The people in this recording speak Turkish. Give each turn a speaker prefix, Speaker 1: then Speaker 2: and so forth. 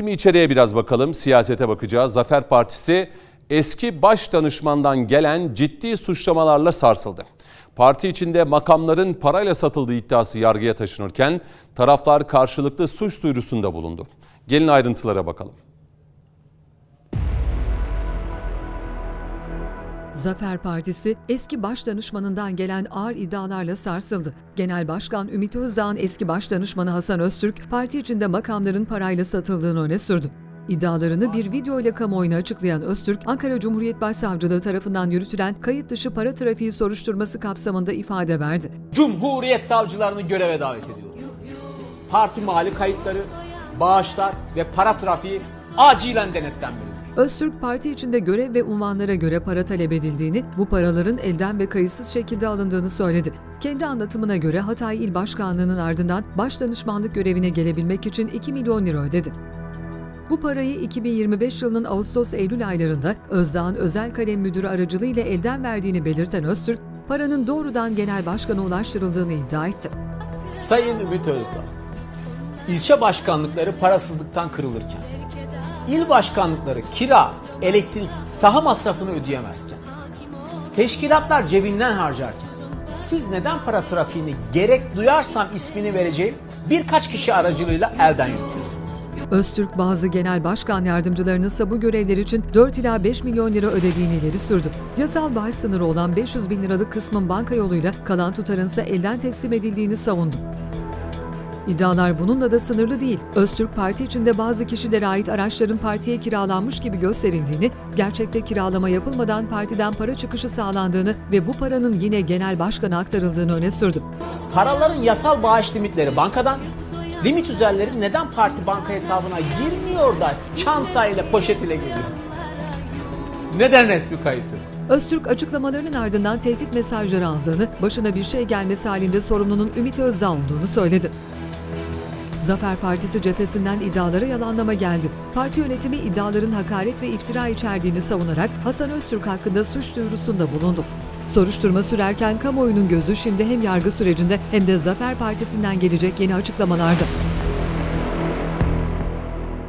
Speaker 1: Şimdi içeriye biraz bakalım, siyasete bakacağız. Zafer Partisi eski baş danışmandan gelen ciddi suçlamalarla sarsıldı. Parti içinde makamların parayla satıldığı iddiası yargıya taşınırken taraflar karşılıklı suç duyurusunda bulundu. Gelin ayrıntılara bakalım.
Speaker 2: Zafer Partisi eski baş danışmanından gelen ağır iddialarla sarsıldı. Genel Başkan Ümit Özdağ'ın eski baş danışmanı Hasan Öztürk, parti içinde makamların parayla satıldığını öne sürdü. İddialarını bir video ile kamuoyuna açıklayan Öztürk, Ankara Cumhuriyet Başsavcılığı tarafından yürütülen kayıt dışı para trafiği soruşturması kapsamında ifade verdi.
Speaker 3: Cumhuriyet savcılarını göreve davet ediyoruz. Parti mali kayıtları, bağışlar ve para trafiği acilen denetlenmelidir.
Speaker 2: Öztürk parti içinde görev ve unvanlara göre para talep edildiğini, bu paraların elden ve kayıtsız şekilde alındığını söyledi. Kendi anlatımına göre Hatay İl Başkanlığı'nın ardından baş danışmanlık görevine gelebilmek için 2 milyon lira ödedi. Bu parayı 2025 yılının Ağustos-Eylül aylarında Özdağ'ın özel kalem müdürü aracılığıyla elden verdiğini belirten Öztürk, paranın doğrudan genel başkana ulaştırıldığını iddia etti.
Speaker 3: Sayın Ümit Özdağ, ilçe başkanlıkları parasızlıktan kırılırken, il başkanlıkları kira, elektrik, saha masrafını ödeyemezken, teşkilatlar cebinden harcarken, siz neden para trafiğini gerek duyarsam ismini vereceğim birkaç kişi aracılığıyla elden yürütüyorsunuz?
Speaker 2: Öztürk bazı genel başkan yardımcılarının ise bu görevler için 4 ila 5 milyon lira ödediğini ileri sürdü. Yasal bahis sınırı olan 500 bin liralık kısmın banka yoluyla kalan tutarın ise elden teslim edildiğini savundu. İddialar bununla da sınırlı değil. Öztürk parti içinde bazı kişilere ait araçların partiye kiralanmış gibi gösterildiğini, gerçekte kiralama yapılmadan partiden para çıkışı sağlandığını ve bu paranın yine genel başkana aktarıldığını öne sürdü.
Speaker 3: Paraların yasal bağış limitleri bankadan, limit üzerleri neden parti banka hesabına girmiyor da çantayla poşet ile geliyor? Neden resmi kayıt yok?
Speaker 2: Öztürk açıklamalarının ardından tehdit mesajları aldığını, başına bir şey gelmesi halinde sorumlunun Ümit Özdağ olduğunu söyledi. Zafer Partisi cephesinden iddialara yalanlama geldi. Parti yönetimi iddiaların hakaret ve iftira içerdiğini savunarak Hasan Öztürk hakkında suç duyurusunda bulundu. Soruşturma sürerken kamuoyunun gözü şimdi hem yargı sürecinde hem de Zafer Partisi'nden gelecek yeni açıklamalarda.